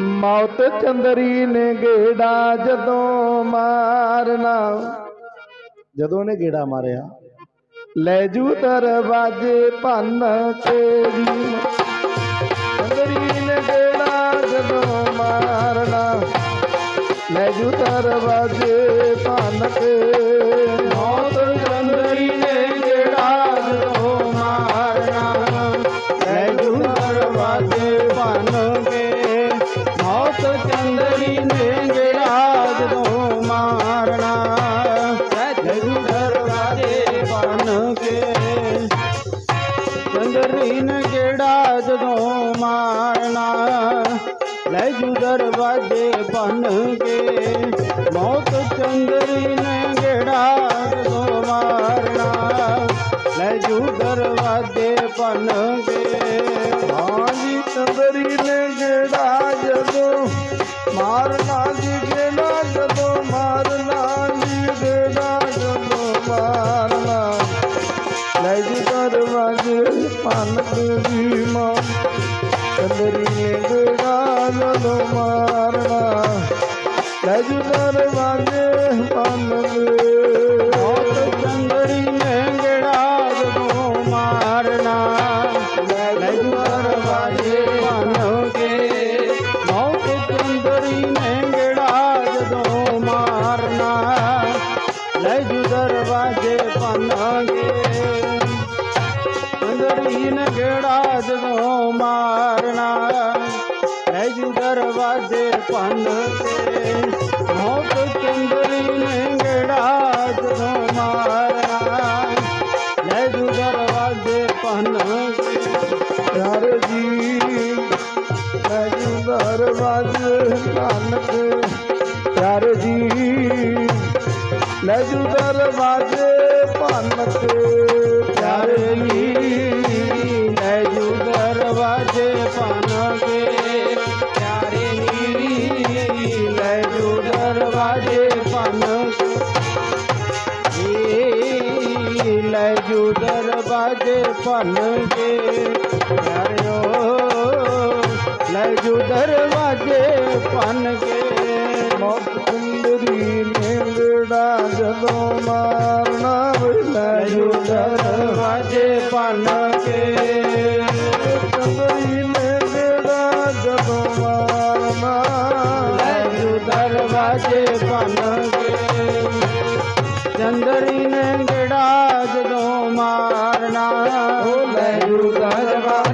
ਮੌਤ ਚੰਦਰੀ ਨੇ ਗੇੜਾ ਜਦੋਂ ਮਾਰਨਾ। ਜਦੋਂ ਨੇ ਗੇੜਾ ਮਾਰਿਆ। ਲੈ ਜੂ ਦਰਵਾਜੇ ਭੰਨ ਕੇ ਵੀ। ਚੰਦਰੀ ਨੇ ਗੇੜਾ ਜਦੋਂ ਮਾਰਨਾ। ਲੈ ਜੂ ਦਰਵਾਜੇ ਭੰਨ ਕੇ ਮੌਤ ਚੰਦਰੀ ਨੇ ਗੇੜਾ ਜਦੋਂ ਮਾਰਨਾ? ਲੈ ਜੂ ਦਰਵਾਜੇ ਭੰਨ ਕੇ, ਮੌਤ ਚੰਦਰੀ ਨੇ ਗੇੜਾ ਜਦੋਂ ਮਾਰਨਾ? ਲੈ ਜੂ ਦਰਵਾਜੇ ਭੰਨ ਕੇ ਹਾਂਜੀ ਚੰਦਰੀ ਨੇ ਗੇੜਾ ਜਦੋਂ ਮਾਰਨਾ ਭੰਨ ਕੇ ਵੀ ਮਾਂ ਚੰਦਰੀ ਨੇ ਗੇੜਾ ਜਦੋਂ ਮਾਰਨਾ। ਲੈ ਜੀ ਦਰਵਾਜ਼ੇ ਭੰਨ ਕੇ ਮੌਤ ਚੰਦਰੀ ਨੇ ਗੇੜਾ ਜਦੋਂ ਮਾਰਨਾ। ਲੈ ਜੀ ਦਰਵਾਜ਼ੇ ਚੰਦਰੀ ਨੇ ਜਦੋਂ ਮਾਰਨਾ? ਲੈ ਜੂ ਦਰਵਾਜੇ ਪੰਨ ਤੇ। ਮੌਤ ਚੰਦਰੀ ਨੇ ਜਦੋਂ ਮਾਰਨਾ? ਲੈ ਜੂ ਦਰਵਾਜੇ ਪੰਨ ਕੇ ਯਾਰ ਜੀ ਲੈ ਜੂ ਦਰਵਾਜੇ ਪੰਨ ਕੇ ਯਾਰ ਜੀ ਲੈ ਜੂ ਦਰਵਾਜੇ ਭੰਨ ਕੇ ਕੇ ਲੈ ਜੂ ਦਰਵਾਜੇ ਭੰਨ ਕੇ। ਲੈ ਜੂ ਦਰਵਾਜੇ ਭੰਨ ਕੇ ਮੌਤ ਸੁੰਦਰੀ ਨੇੜਾ ਜਦੋਂ ਮਾਰਨਾ ਵੇ ਲੈ ਜੂ ਦਰਵਾਜੇ ਭੰਨ ਸੁੰਦਰੀ ਨੇੜਾ ਜਦੋਂ ਮਾਰਨਾ ਲੈ ਜੂ ਦਰਵਾਜੇ ਭੰਨ ਚੰਦਰੀ ਨੇ ਗੜਾ ਜਦੋਂ ਮਾਰਨਾ। ਉਹ ਲੈ ਜੂ ਦਰਵਾਜੇ